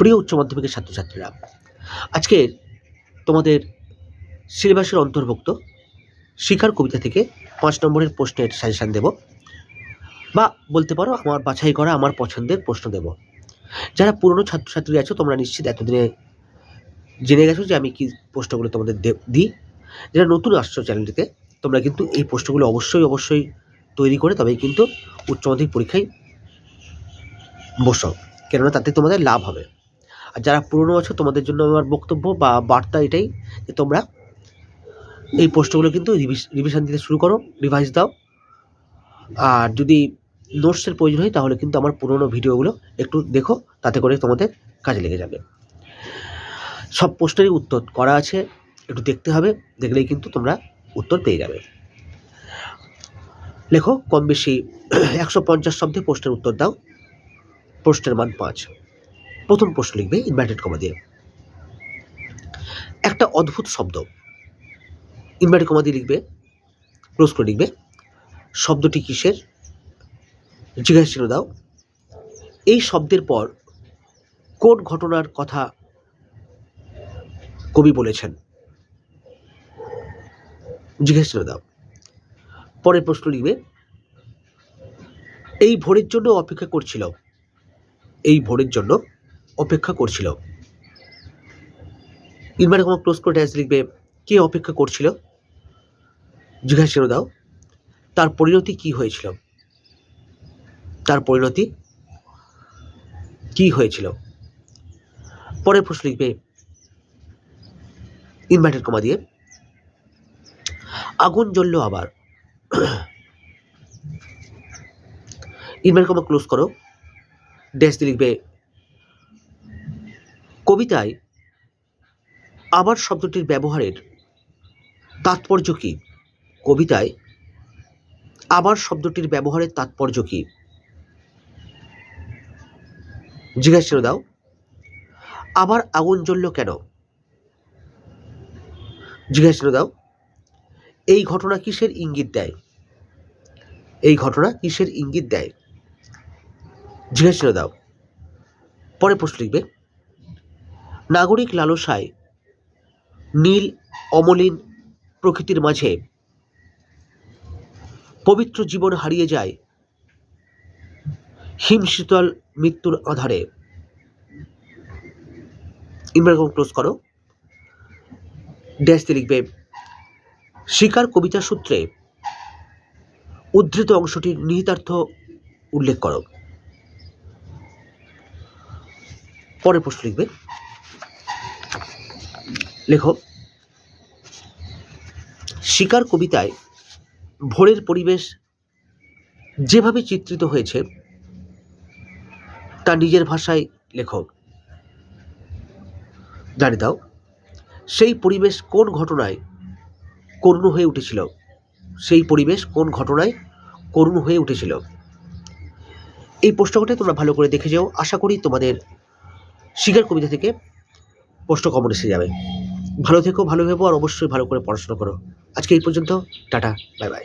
প্রিয় উচ্চ মাধ্যমিকের ছাত্রছাত্রীরা, আজকে তোমাদের সিলেবাসের অন্তর্ভুক্ত শিকার কবিতা থেকে পাঁচ নম্বরের প্রশ্নের সাজেশান দেব বা বলতে পারো আমার বাছাই করা আমার পছন্দের প্রশ্ন দেব। যারা পুরনো ছাত্রছাত্রী আছো, তোমরা নিশ্চিত এতদিনে জেনে গেছো যে আমি কি প্রশ্নগুলো তোমাদের দিই। যারা নতুন আসছো চ্যানেলটিতে, তোমরা কিন্তু এই প্রশ্নগুলো অবশ্যই অবশ্যই তৈরি করে তবেই কিন্তু উচ্চ মাধ্যমিক পরীক্ষায় বসো। কেননা তাতে তোমাদের লাভ হবে। আর যারা পুরনো আছো, তোমাদের জন্য আমার বক্তব্য বা বার্তা এটাই যে তোমরা এই পোস্টগুলো কিন্তু রিভিশন দিতে শুরু করো রিভাইজ দাও। আর যদি নোটসের প্রয়োজন হয়, তাহলে কিন্তু আমার পুরনো ভিডিওগুলো একটু দেখো, তাতে করে তোমাদের কাজে লেগে যাবে। সব পোস্টেরই উত্তর করা আছে, একটু দেখতে হবে, দেখলেই কিন্তু তোমরা উত্তর পেয়ে যাবে। লেখো কম বেশি একশো পঞ্চাশ শব্দে পোস্টের উত্তর দাও। পোস্টের মান পাঁচ। প্রথম প্রশ্ন লিখবে ইনভার্টেড কমা দিয়ে। একটা অদ্ভুত শব্দ ইনভার্টেড কমা দিয়ে লিখবে ক্লোজ করে লিখবে। শব্দটি কিসের? জিজ্ঞাসা দাও। এই শব্দের পর কোন ঘটনার কথা কবি বলেছেন? জিজ্ঞাসা দাও। পরের প্রশ্ন লিখবে, এই ভোরের জন্য অপেক্ষা করছিল এই ভোরের জন্য অপেক্ষা করছিল? ইনভার্টার কোনো ক্লোজ করে ড্যাশ লিখবে, কে অপেক্ষা করছিল? জিজ্ঞাসা দাও। তার পরিণতি কি হয়েছিল? তার পরিণতি কি হয়েছিল? পরের প্রশ্ন লিখবে ইনভার্টেড কমা দিয়ে। আগুন জ্বললো আবার। ইনভার্টেড কমা ক্লোজ করো। ড্যাশ দিয়ে লিখবে কবিতায় আবার শব্দটির ব্যবহারের তাৎপর্য কী? কবিতায় আবার শব্দটির ব্যবহারের তাৎপর্য কী? জিজ্ঞাসা দাও। আবার আগুন জ্বলল কেন? জিজ্ঞাসা দাও। এই ঘটনা কিসের ইঙ্গিত দেয়? এই ঘটনা কিসের ইঙ্গিত দেয়? জিজ্ঞাসা দাও। পরে প্রশ্ন লিখবে। নাগরিক লালসায় নীল, অমলিন প্রকৃতির মাঝে পবিত্র জীবন হারিয়ে যায় হিমশীতল মৃত্যুর আধারে। ইমরান ক্লোজ করো। ড্যাশ দিয়ে লিখবে, শিকার কবিতা সূত্রে উদ্ধৃত অংশটির নিহিতার্থ উল্লেখ করো। পরের প্রশ্ন লিখবে লেখো শিকার কবিতায় ভোরের পরিবেশ যেভাবে চিত্রিত হয়েছে, তা নিজের ভাষায় লেখক। জানিয়ে দাও, সেই পরিবেশ কোন ঘটনায় করুণ হয়ে উঠেছিল? সেই পরিবেশ কোন ঘটনায় করুণ হয়ে উঠেছিল? এই প্রশ্নটা তোমরা ভালো করে দেখে যাও। আশা করি তোমাদের শিকার কবিতা থেকে প্রশ্ন কমন এসে যাবে। ভালো থেকো, ভালো ভেবো, আর অবশ্যই ভালো করে পড়াশোনা করো। আজকে এই পর্যন্ত, টাটা বাই বাই